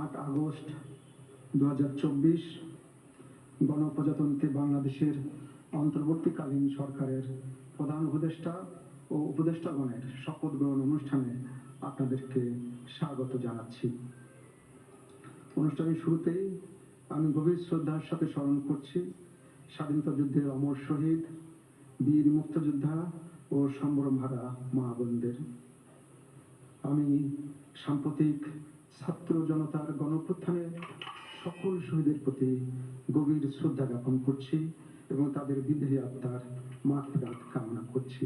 আট আগস্ট দু হাজার চব্বিশ গণপ্রজাতন্ত্রী বাংলাদেশের অন্তর্বর্তীকালীন সরকারের প্রধান উপদেষ্টা ও উপদেষ্টাগণের শপথ গ্রহণ অনুষ্ঠানে আপনাদেরকে স্বাগত জানাচ্ছি। অনুষ্ঠানের শুরুতেই আমি গভীর শ্রদ্ধার সাথে স্মরণ করছি স্বাধীনতা যুদ্ধের অমর শহীদ, বীর মুক্তযোদ্ধা ও সম্ভ্রমহারা মা বোনদের। আমি সাম্প্রতিক ছাত্র জনতার গণপ্রত্থানে সকল শহীদের প্রতি গভীর শ্রদ্ধা জ্ঞাপন করছি এবং তাদের বিদেহী আত্মার মাতৃঘাত কামনা করছি।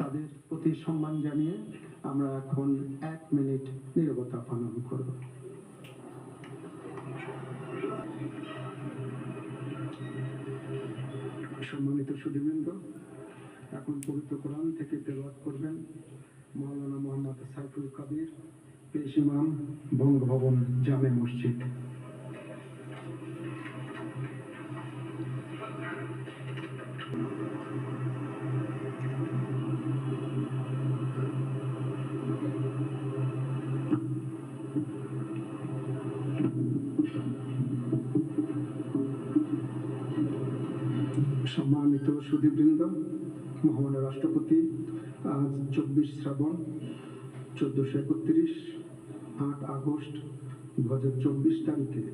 তাদের প্রতি সম্মান জানিয়ে আমরা এখন এক মিনিট নীরবতা পালন করব। সম্মানিত সুধীবৃন্দ, এখন পবিত্র কোরআন থেকে তেলাওয়াত করবেন। মাওলানা মোহাম্মদ সাইফুল কবির পেশ ইমাম বঙ্গভবন জামে মসজিদ সম্মানিত সুধীবৃন্দ মহামান্য রাষ্ট্রপতি আজ চব্বিশ শ্রাবণ চোদ্দশো একত্রিশ আট আগস্ট দু হাজার চব্বিশ তারিখে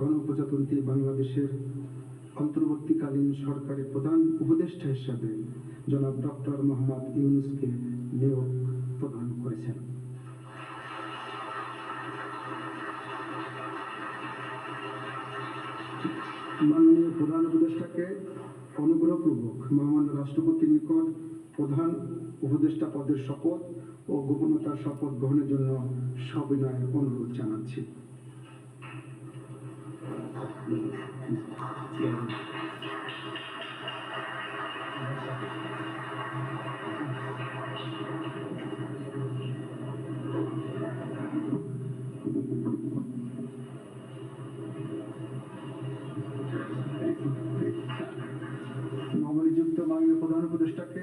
গণপ্রজাতন্ত্রী বাংলাদেশের অন্তর্বর্তীকালীন সরকারের প্রধান উপদেষ্টা হিসাবে জনাব ডক্টর মোহাম্মদ ইউনুসকে নিয়োগ প্রদান করেছেন। মাননীয় প্রধান উপদেষ্টাকে অনুগ্রহপূর্বক মহামান্য রাষ্ট্রপতির নিকট প্রধান উপদেষ্টা পদের শপথ ও গোপনতার শপথ গ্রহণের জন্য সবিনয় অনুরোধ জানাচ্ছি। নবনিযুক্ত মাননীয় প্রধান উপদেষ্টাকে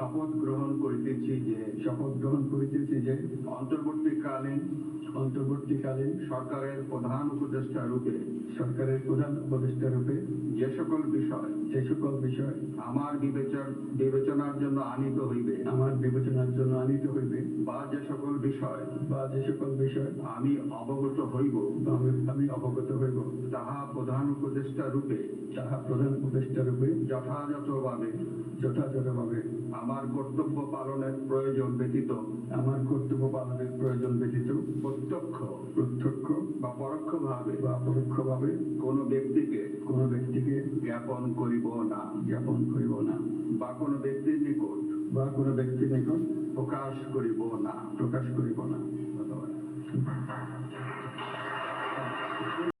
শপথ গ্রহণ করিতেছি যে, শপথ গ্রহণ করিতেছি যে, অন্তর্বর্তীকালীন অন্তর্বর্তীকালীন সরকারের প্রধান উপদেষ্টা রূপে, সরকারের প্রধান উপদেষ্টা রূপে যে সকল বিষয় যে সকল বিষয় আমার বিবেচন বিবেচনার জন্য আনিত হইবে আমার বিবেচনার জন্য আনিত হইবে। বা যে সকল বিষয় বা যে সকল বিষয় আমি অবগত হইব। আমি অবগত হইব। তাহা প্রধান উপদেষ্টা রূপে তাহা প্রধান উপদেষ্টা রূপে যথাযথভাবে যথাযথভাবে আমার কর্তব্য পালনের প্রয়োজন ব্যতীত আমার কর্তব্য পালনের প্রয়োজন ব্যতীত প্রত্যক্ষ প্রত্যক্ষ বা পরোক্ষভাবে বা পরোক্ষভাবে কোনো ব্যক্তিকে কোনো ব্যক্তিকে জ্ঞাপন করিব না, জ্ঞাপন করিব না। বা কোনো ব্যক্তির নিকট, বা কোনো ব্যক্তির নিকট প্রকাশ করিব না, প্রকাশ করিব না। ধন্যবাদ।